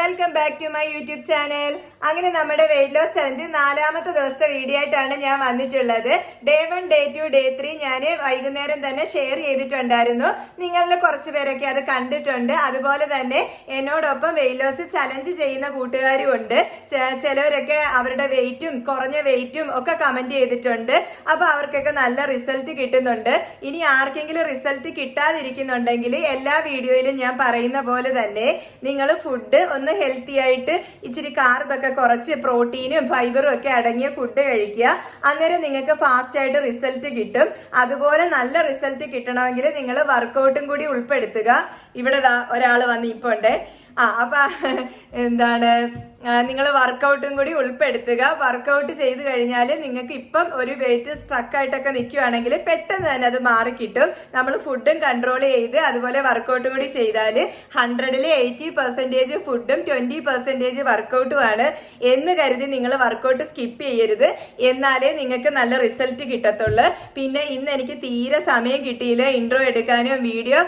Welcome back to my YouTube channel. അങ്ങനെ നമ്മുടെ weight loss challenge നാലാമത്തെ ദിവസത്തെ വീഡിയോ ആയിട്ടാണ് ഞാൻ വന്നിട്ടുള്ളത്. Day one day two day three ഞാൻ വൈകുന്നേരം തന്നെ ഷെയർ ചെയ്തിട്ടുണ്ടായിരുന്നു. നിങ്ങളിൽ കുറച്ച് പേരൊക്കെ അത് കണ്ടിട്ടുണ്ട്. അതുപോലെ തന്നെ എന്നോടൊപ്പം വെയിറ്റ് ലോസ് ചലഞ്ച് ചെയ്യുന്ന കൂട്ടുകാരും ഉണ്ട്. ചിലവരൊക്കെ അവരുടെ വെയിറ്റും കുറഞ്ഞ വെയിറ്റും ഒക്കെ കമന്റ് ചെയ്തിട്ടുണ്ട്. അപ്പൊ അവർക്കൊക്കെ നല്ല റിസൾട്ട് കിട്ടുന്നുണ്ട്. ഇനി ആർക്കെങ്കിലും റിസൾട്ട് കിട്ടാതിരിക്കുന്നുണ്ടെങ്കിൽ എല്ലാ വീഡിയോയിലും ഞാൻ പറയുന്ന പോലെ തന്നെ നിങ്ങൾ ഫുഡ് ഒന്ന് ഹെൽത്തി ആയിട്ട് ഇച്ചിരി കാർബൊക്കെ കുറച്ച് പ്രോട്ടീനും ഫൈബറും ഒക്കെ അടങ്ങിയ ഫുഡ് കഴിക്കുക. അന്നേരം നിങ്ങൾക്ക് ഫാസ്റ്റ് ആയിട്ട് റിസൾട്ട് കിട്ടും. അതുപോലെ നല്ല റിസൾട്ട് കിട്ടണമെങ്കിൽ നിങ്ങൾ വർക്കൗട്ടും കൂടി ഉൾപ്പെടുത്തുക. ഇവിടെ ഒരാൾ വന്നിപ്പോണ്ടേ ആ അപ്പൊ എന്താണ്? നിങ്ങൾ വർക്കൗട്ടും കൂടി ഉൾപ്പെടുത്തുക. വർക്കൗട്ട് ചെയ്ത് കഴിഞ്ഞാൽ നിങ്ങൾക്ക് ഇപ്പം ഒരു വെയിറ്റ് സ്ട്രക്ക് ആയിട്ടൊക്കെ നിൽക്കുകയാണെങ്കിൽ പെട്ടെന്ന് തന്നെ അത് മാറി കിട്ടും. നമ്മൾ ഫുഡും കൺട്രോൾ ചെയ്ത് അതുപോലെ വർക്കൗട്ടും കൂടി ചെയ്താൽ ഹൺഡ്രഡിൽ എയ്റ്റി പെർസെന്റേജ് ഫുഡും ട്വന്റി പെർസെന്റേജ് വർക്കൗട്ടുമാണ് എന്ന് കരുതി നിങ്ങൾ വർക്കൗട്ട് സ്കിപ്പ് ചെയ്യരുത്. എന്നാലേ നിങ്ങൾക്ക് നല്ല റിസൾട്ട് കിട്ടത്തുള്ളൂ. പിന്നെ ഇന്ന് എനിക്ക് തീരെ സമയം കിട്ടിയില്ല. ഇൻട്രോ എടുക്കാനും വീഡിയോ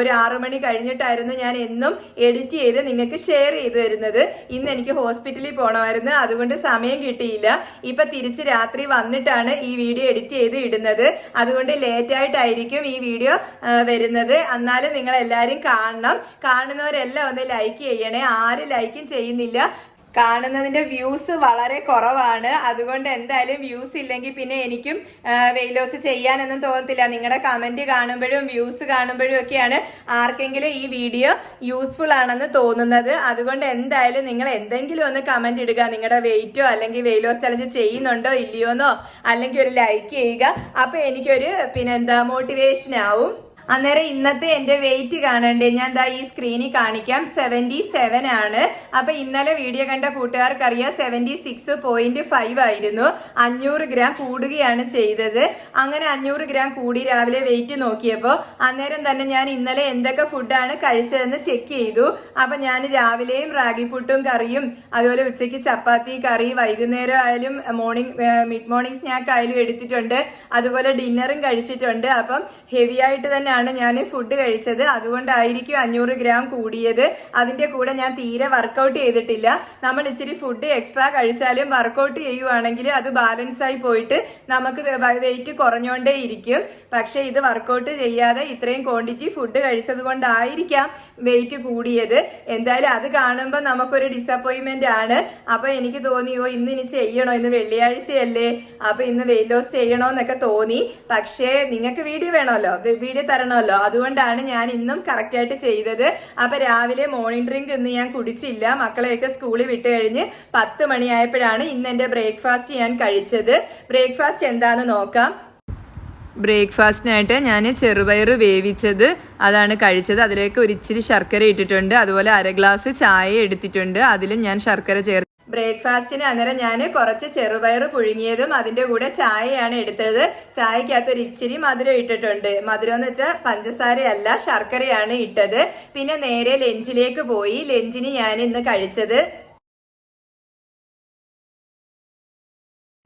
ഒരു ആറു മണി കഴിഞ്ഞിട്ടായിരുന്നു ഞാൻ എന്നും എഡിറ്റ് ചെയ്ത് നിങ്ങൾക്ക് ഷെയർ ചെയ്ത് തരുന്നത് ഇന്ന് എനിക്ക് ഹോസ്പിറ്റലിൽ പോകണമായിരുന്നു അതുകൊണ്ട് സമയം കിട്ടിയില്ല. ഇപ്പൊ തിരിച്ച് രാത്രി വന്നിട്ടാണ് ഈ വീഡിയോ എഡിറ്റ് ചെയ്ത് ഇടുന്നത്. അതുകൊണ്ട് ലേറ്റ് ആയിട്ടായിരിക്കും ഈ വീഡിയോ വരുന്നത്. എന്നാലും നിങ്ങൾ എല്ലാവരും കാണണം. കാണുന്നവരെല്ലാം ഒന്ന് ലൈക്ക് ചെയ്യണേ. ആരും ലൈക്കും ചെയ്യുന്നില്ല. കാണുന്നതിന്റെ വ്യൂസ് വളരെ കുറവാണ്. അതുകൊണ്ട് എന്തായാലും വ്യൂസ് ഇല്ലെങ്കിൽ പിന്നെ എനിക്കും വെയിൽ ലോസ് ചെയ്യാനൊന്നും തോന്നത്തില്ല. നിങ്ങളുടെ കമന്റ് കാണുമ്പോഴും വ്യൂസ് കാണുമ്പോഴും ഒക്കെയാണ് ആർക്കെങ്കിലും ഈ വീഡിയോ യൂസ്ഫുൾ ആണെന്ന് തോന്നുന്നത്. അതുകൊണ്ട് എന്തായാലും നിങ്ങൾ എന്തെങ്കിലും ഒന്ന് കമന്റ് ഇടുക. നിങ്ങളുടെ വെയിറ്റോ അല്ലെങ്കിൽ വെയിൽ ലോസ് ചലഞ്ച് ചെയ്യുന്നുണ്ടോ ഇല്ലയോന്നോ അല്ലെങ്കിൽ ഒരു ലൈക്ക് ചെയ്യുക. അപ്പൊ എനിക്കൊരു പിന്നെന്താ മോട്ടിവേഷൻ ആവും. അന്നേരം ഇന്നത്തെ എന്റെ വെയിറ്റ് കാണണ്ടേ? ഞാൻ ദാ ഈ സ്ക്രീനിൽ കാണിക്കാം. സെവന്റി സെവൻ ആണ്. അപ്പൊ ഇന്നലെ വീഡിയോ കണ്ട കൂട്ടുകാർക്ക് അറിയാം സെവന്റി സിക്സ് പോയിന്റ് ഫൈവ് ആയിരുന്നു. അഞ്ഞൂറ് ഗ്രാം കൂടുകയാണ് ചെയ്തത്. അങ്ങനെ അഞ്ഞൂറ് ഗ്രാം കൂടി രാവിലെ വെയിറ്റ് നോക്കിയപ്പോൾ അന്നേരം തന്നെ ഞാൻ ഇന്നലെ എന്തൊക്കെ ഫുഡാണ് കഴിച്ചതെന്ന് ചെക്ക് ചെയ്തു. അപ്പൊ ഞാൻ രാവിലെയും റാഗിപ്പുട്ടും കറിയും അതുപോലെ ഉച്ചയ്ക്ക് ചപ്പാത്തി കറി വൈകുന്നേരം ആയാലും മോർണിംഗ് മിഡ് മോർണിംഗ് സ്നാക്ക് ആയാലും എടുത്തിട്ടുണ്ട്. അതുപോലെ ഡിന്നറും കഴിച്ചിട്ടുണ്ട്. അപ്പം ഹെവി ആയിട്ട് തന്നെയാണ് ഞാൻ ഫുഡ് കഴിച്ചത്. അതുകൊണ്ടായിരിക്കും അഞ്ഞൂറ് ഗ്രാം കൂടിയത്. അതിന്റെ കൂടെ ഞാൻ തീരെ വർക്കൗട്ട് ചെയ്തിട്ടില്ല. നമ്മൾ ഇച്ചിരി ഫുഡ് എക്സ്ട്രാ കഴിച്ചാലും വർക്കൗട്ട് ചെയ്യുവാണെങ്കിൽ അത് ബാലൻസ് ആയി പോയിട്ട് നമുക്ക് വെയിറ്റ് കുറഞ്ഞോണ്ടേ ഇരിക്കും. പക്ഷെ ഇത് വർക്കൗട്ട് ചെയ്യാതെ ഇത്രയും ക്വാണ്ടിറ്റി ഫുഡ് കഴിച്ചത് കൊണ്ടായിരിക്കാം വെയിറ്റ് കൂടിയത്. എന്തായാലും അത് കാണുമ്പോൾ നമുക്കൊരു ഡിസപ്പോയിൻമെന്റ് ആണ്. അപ്പൊ എനിക്ക് തോന്നിയോ ഇന്ന് ഇനി ചെയ്യണോ? ഇന്ന് വെള്ളിയാഴ്ചയല്ലേ. അപ്പൊ ഇന്ന് വെയിറ്റ് ലോസ് ചെയ്യണോ എന്നൊക്കെ തോന്നി. പക്ഷേ നിങ്ങൾക്ക് വീഡിയോ വേണമല്ലോ. വീഡിയോ തരണമല്ലോ അതുകൊണ്ടാണ് ഞാൻ ഇന്നും കറക്റ്റ് ആയിട്ട് ചെയ്തത്. അപ്പൊ രാവിലെ മോർണിംഗ് ഡ്രിങ്ക് ഇന്ന് ഞാൻ കുടിച്ചില്ല. മക്കളെയൊക്കെ സ്കൂളിൽ വിട്ട് കഴിഞ്ഞ് പത്ത് മണിയായപ്പോഴാണ് ഇന്ന് എന്റെ ബ്രേക്ക്ഫാസ്റ്റ് ഞാൻ കഴിച്ചത്. ബ്രേക്ക്ഫാസ്റ്റ് എന്താന്ന് നോക്കാം. ബ്രേക്ക്ഫാസ്റ്റിനായിട്ട് ഞാൻ ചെറുപയർ വേവിച്ചത്. അതാണ് കഴിച്ചത്. അതിലേക്ക് ഒരു ഇച്ചിരി ശർക്കര ഇട്ടിട്ടുണ്ട്. അതുപോലെ അര ഗ്ലാസ് ചായ എടുത്തിട്ടുണ്ട്. അതിലും ഞാൻ ശർക്കര ചേർത്ത് ബ്രേക്ക്ഫാസ്റ്റിന് അന്നേരം ഞാൻ കുറച്ച് ചെറുപയർ പുഴുങ്ങിയതും അതിന്റെ കൂടെ ചായയാണ് എടുത്തത്. ചായക്കകത്ത് ഒരു ഇച്ചിരി മധുരം ഇട്ടിട്ടുണ്ട്. മധുരം എന്ന് വെച്ചാൽ പഞ്ചസാരയല്ല ശർക്കരയാണ് ഇട്ടത്. പിന്നെ നേരെ ലഞ്ചിലേക്ക് പോയി. ലഞ്ചിന് ഞാൻ ഇന്ന് കഴിച്ചത്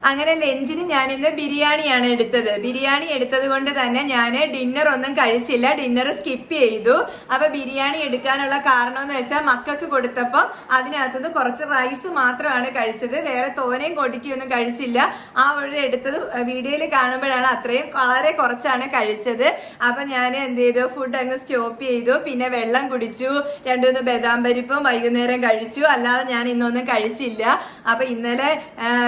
അങ്ങനെ ലഞ്ചിന് ഞാൻ ഇന്ന് ബിരിയാണിയാണ് എടുത്തത്. ബിരിയാണി എടുത്തത് കൊണ്ട് തന്നെ ഞാൻ ഡിന്നർ ഒന്നും കഴിച്ചില്ല. ഡിന്നർ സ്കിപ്പ് ചെയ്തു. അപ്പൊ ബിരിയാണി എടുക്കാനുള്ള കാരണം എന്ന് വെച്ചാൽ മക്കൾക്ക് കൊടുത്തപ്പോൾ അതിനകത്തുനിന്ന് കുറച്ച് റൈസ് മാത്രമാണ് കഴിച്ചത്. വേറെ തോനയും ക്വാണ്ടിറ്റി ഒന്നും കഴിച്ചില്ല. ആ ഒരു എടുത്തത് വീഡിയോയിൽ കാണുമ്പോഴാണ് അത്രയും വളരെ കുറച്ചാണ് കഴിച്ചത്. അപ്പൊ ഞാൻ എന്ത് ചെയ്തു? ഫുഡ് അങ്ങ് സ്റ്റോപ്പ് ചെയ്തു. പിന്നെ വെള്ളം കുടിച്ചു. രണ്ടുമൂന്ന് ബദാം പരിപ്പും വൈകുന്നേരം കഴിച്ചു. അല്ലാതെ ഞാൻ ഇന്നൊന്നും കഴിച്ചില്ല. അപ്പൊ ഇന്നലെ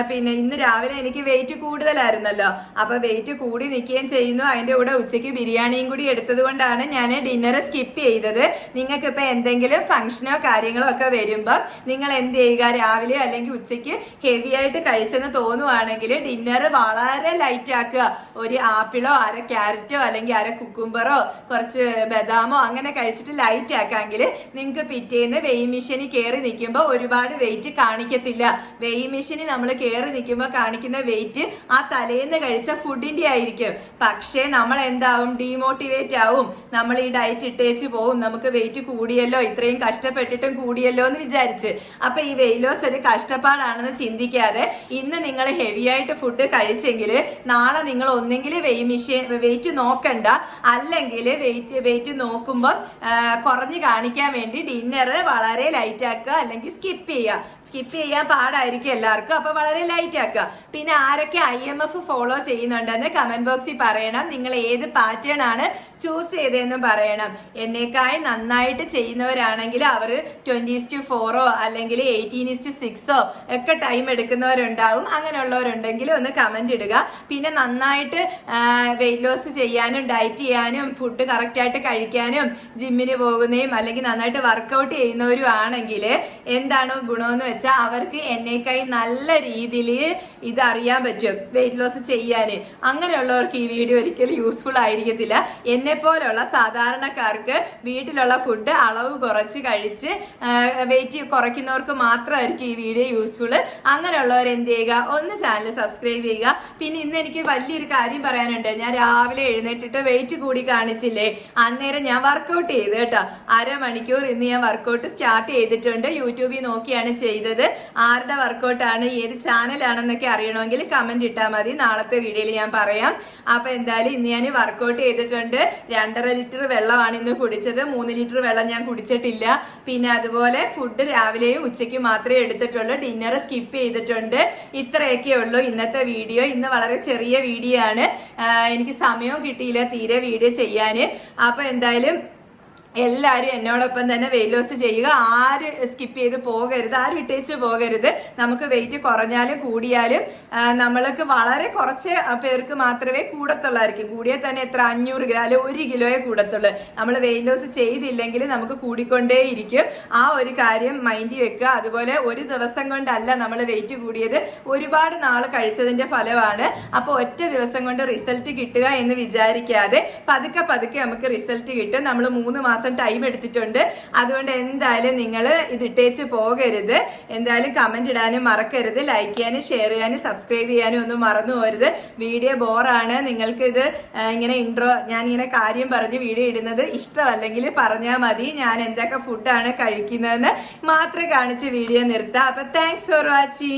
പിന്നെ ഇന്ന് രാവിലെ എനിക്ക് വെയിറ്റ് കൂടുതലായിരുന്നല്ലോ. അപ്പൊ വെയിറ്റ് കൂടി നിൽക്കുകയും ചെയ്യുന്നു. അതിന്റെ കൂടെ ഉച്ചയ്ക്ക് ബിരിയാണിയും കൂടി എടുത്തത് കൊണ്ടാണ് ഞാൻ ഡിന്നർ സ്കിപ്പ് ചെയ്തത്. നിങ്ങൾക്ക് ഇപ്പൊ എന്തെങ്കിലും ഫംഗ്ഷനോ കാര്യങ്ങളോ ഒക്കെ വരുമ്പോൾ നിങ്ങൾ എന്ത് ചെയ്യുക? രാവിലെ അല്ലെങ്കിൽ ഉച്ചയ്ക്ക് ഹെവി ആയിട്ട് കഴിച്ചെന്ന് തോന്നുവാണെങ്കിൽ ഡിന്നർ വളരെ ലൈറ്റ് ആക്കുക. ഒരു ആപ്പിളോ അര ക്യാരറ്റോ അല്ലെങ്കിൽ അര കുക്കുംബറോ കുറച്ച് ബദാമോ അങ്ങനെ കഴിച്ചിട്ട് ലൈറ്റ് ആക്കാമെങ്കിൽ നിങ്ങൾക്ക് പിറ്റേന്ന് വെയ് മെഷീനിൽ കയറി നിൽക്കുമ്പോൾ ഒരുപാട് വെയിറ്റ് കാണിക്കത്തില്ല. വെയ് മെഷീനിൽ നമ്മൾ കയറി നിൽക്കുമ്പോൾ കാണിക്കുന്ന കാണിക്കുന്ന വെയിറ്റ് ആ തലേന്ന് കഴിച്ച ഫുഡിന്റെ ആയിരിക്കും. പക്ഷേ നമ്മൾ എന്താവും? ഡീമോട്ടിവേറ്റ് ആവും. നമ്മൾ ഈ ഡയറ്റ് ഇട്ടേച്ച് പോവും. നമുക്ക് വെയിറ്റ് കൂടിയല്ലോ? ഇത്രയും കഷ്ടപ്പെട്ടിട്ടും കൂടിയല്ലോ എന്ന് വിചാരിച്ച്. അപ്പൊ ഈ വെയിറ്റ് ലോസ് ഒരു കഷ്ടപ്പാടാണെന്ന് ചിന്തിക്കാതെ ഇന്ന് നിങ്ങൾ ഹെവി ആയിട്ട് ഫുഡ് കഴിച്ചെങ്കിൽ നാളെ നിങ്ങൾ ഒന്നെങ്കിൽ വെയ് മിഷീൻ വെയിറ്റ് നോക്കണ്ട. അല്ലെങ്കിൽ വെയിറ്റ് വെയിറ്റ് നോക്കുമ്പോൾ കുറഞ്ഞ് കാണിക്കാൻ വേണ്ടി ഡിന്നർ വളരെ ലൈറ്റ് ആക്കുക അല്ലെങ്കിൽ സ്കിപ്പ് ചെയ്യുക. സ്കിപ്പ് ചെയ്യാൻ പാടായിരിക്കും എല്ലാവർക്കും. അപ്പൊ വളരെ ലൈറ്റ് ആക്കുക. പിന്നെ ആരൊക്കെ ഐ എം എഫ് ഫോളോ ചെയ്യുന്നുണ്ടെന്ന് കമന്റ് ബോക്സിൽ പറയണം. നിങ്ങൾ ഏത് പാറ്റേൺ ആണ് ചൂസ് ചെയ്തതെന്നും പറയണം. എന്നേക്കായി നന്നായിട്ട് ചെയ്യുന്നവരാണെങ്കിൽ അവർ ട്വന്റി ഇസ്റ്റു ഫോറോ അല്ലെങ്കിൽ എയ്റ്റീൻ ഇസ്റ്റു സിക്സോ ഒക്കെ ടൈം എടുക്കുന്നവരുണ്ടാവും. അങ്ങനെയുള്ളവരുണ്ടെങ്കിൽ ഒന്ന് കമന്റ് ഇടുക. പിന്നെ നന്നായിട്ട് വെയിറ്റ് ലോസ് ചെയ്യാനും ഡയറ്റ് ചെയ്യാനും ഫുഡ് കറക്റ്റ് ആയിട്ട് കഴിക്കാനും ജിമ്മിന് പോകുന്നതും അല്ലെങ്കിൽ നന്നായിട്ട് വർക്കൗട്ട് ചെയ്യുന്നവരും ആണെങ്കിൽ എന്താണ് ഗുണമെന്ന് വെച്ചാൽ അവർക്ക് എന്നേക്കായി നല്ല രീതിയിൽ ഇത് അറിയാൻ പറ്റും വെയിറ്റ് ലോസ് ചെയ്യാൻ അങ്ങനെയുള്ളവർക്ക് ഈ വീഡിയോ ഒരിക്കലും യൂസ്ഫുൾ ആയിരിക്കത്തില്ല. എന്നെ പോലുള്ള സാധാരണക്കാർക്ക് വീട്ടിലുള്ള ഫുഡ് അളവ് കുറച്ച് കഴിച്ച് വെയിറ്റ് കുറയ്ക്കുന്നവർക്ക് മാത്രമായിരിക്കും ഈ വീഡിയോ യൂസ്ഫുൾ അങ്ങനെയുള്ളവർ എന്ത് ചെയ്യുക? ഒന്ന് ചാനൽ സബ്സ്ക്രൈബ് ചെയ്യുക. പിന്നെ ഇന്ന് എനിക്ക് വലിയൊരു കാര്യം പറയാനുണ്ട്. ഞാൻ രാവിലെ എഴുന്നേറ്റിട്ട് വെയിറ്റ് കൂടി കാണിച്ചില്ലേ? അന്നേരം ഞാൻ വർക്കൗട്ട് ചെയ്ത് കേട്ടോ. അരമണിക്കൂർ ഇന്ന് ഞാൻ വർക്കൗട്ട് സ്റ്റാർട്ട് ചെയ്തിട്ടുണ്ട്. യൂട്യൂബിൽ നോക്കിയാണ് ചെയ്തത്. ആരുടെ വർക്കൗട്ടാണ് ഏത് ചാനലാണെന്നൊക്കെ അറിയണമെങ്കിൽ കമന്റ് ഇട്ടാൽ മതി. നാളത്തെ വീഡിയോയിൽ ഞാൻ പറയാം. അപ്പൊ എന്തായാലും ഇന്ന് ഞാൻ വർക്കൗട്ട് ചെയ്തിട്ടുണ്ട്. രണ്ടര ലിറ്റർ വെള്ളമാണ് ഇന്ന് കുടിച്ചത്. മൂന്ന് ലിറ്റർ വെള്ളം ഞാൻ കുടിച്ചിട്ടില്ല. പിന്നെ അതുപോലെ ഫുഡ് രാവിലെയും ഉച്ചയ്ക്കും മാത്രമേ എടുത്തിട്ടുള്ളൂ. ഡിന്നർ സ്കിപ്പ് ചെയ്തിട്ടുണ്ട്. ഇത്രയൊക്കെ ഉള്ളൂ ഇന്നത്തെ വീഡിയോ ഇന്ന് വളരെ ചെറിയ വീഡിയോ ആണ്. എനിക്ക് സമയവും കിട്ടിയില്ല തീരെ വീഡിയോ ചെയ്യാന്. അപ്പൊ എന്തായാലും എല്ലാവരും എന്നോടൊപ്പം തന്നെ വെയിറ്റ് ലോസ് ചെയ്യുക. ആര് സ്കിപ്പ് ചെയ്ത് പോകരുത് ആരും ഇട്ടേച്ച് പോകരുത്. നമുക്ക് വെയിറ്റ് കുറഞ്ഞാലും കൂടിയാലും നമ്മൾക്ക് വളരെ കുറച്ച് പേർക്ക് മാത്രമേ കൂടത്തുള്ളായിരിക്കും. കൂടിയാൽ തന്നെ എത്ര? അഞ്ഞൂറ് ഗ്രാം അല്ലെങ്കിൽ ഒരു കിലോയെ കൂടത്തുള്ളൂ. നമ്മൾ വെയിറ്റ് ലോസ് ചെയ്തില്ലെങ്കിൽ നമുക്ക് കൂടിക്കൊണ്ടേ ഇരിക്കും ആ ഒരു കാര്യം മൈൻഡിൽ വെക്കുക. അതുപോലെ ഒരു ദിവസം കൊണ്ടല്ല നമ്മൾ വെയിറ്റ് കൂടിയത്. ഒരുപാട് നാൾ കഴിച്ചതിന്റെ ഫലമാണ്. അപ്പോൾ ഒറ്റ ദിവസം കൊണ്ട് റിസൾട്ട് കിട്ടുക എന്ന് വിചാരിക്കാതെ പതുക്കെ പതുക്കെ നമുക്ക് റിസൾട്ട് കിട്ടും. നമ്മൾ മൂന്ന് മാസം ടൈം എടുത്തിട്ടുണ്ട്. അതുകൊണ്ട് എന്തായാലും നിങ്ങൾ ഇത് ഇട്ടേച്ച് പോകരുത്. എന്തായാലും കമന്റ് ഇടാനും മറക്കരുത്. ലൈക്ക് ചെയ്യാനും ഷെയർ ചെയ്യാനും സബ്സ്ക്രൈബ് ചെയ്യാനും ഒന്നും മറന്നു പോരുത് വീഡിയോ ബോറാണ് നിങ്ങൾക്ക് ഇത് ഇങ്ങനെ ഇൻട്രോ ഞാൻ ഇങ്ങനെ കാര്യം പറഞ്ഞ് വീഡിയോ ഇടുന്നത് ഇഷ്ടമല്ലെങ്കിൽ പറഞ്ഞാൽ മതി. ഞാൻ എന്തൊക്കെ ഫുഡാണ് കഴിക്കുന്നതെന്ന് മാത്രം കാണിച്ച് വീഡിയോ നിർത്താം. അപ്പൊ താങ്ക്സ് ഫോർ വാച്ചിങ്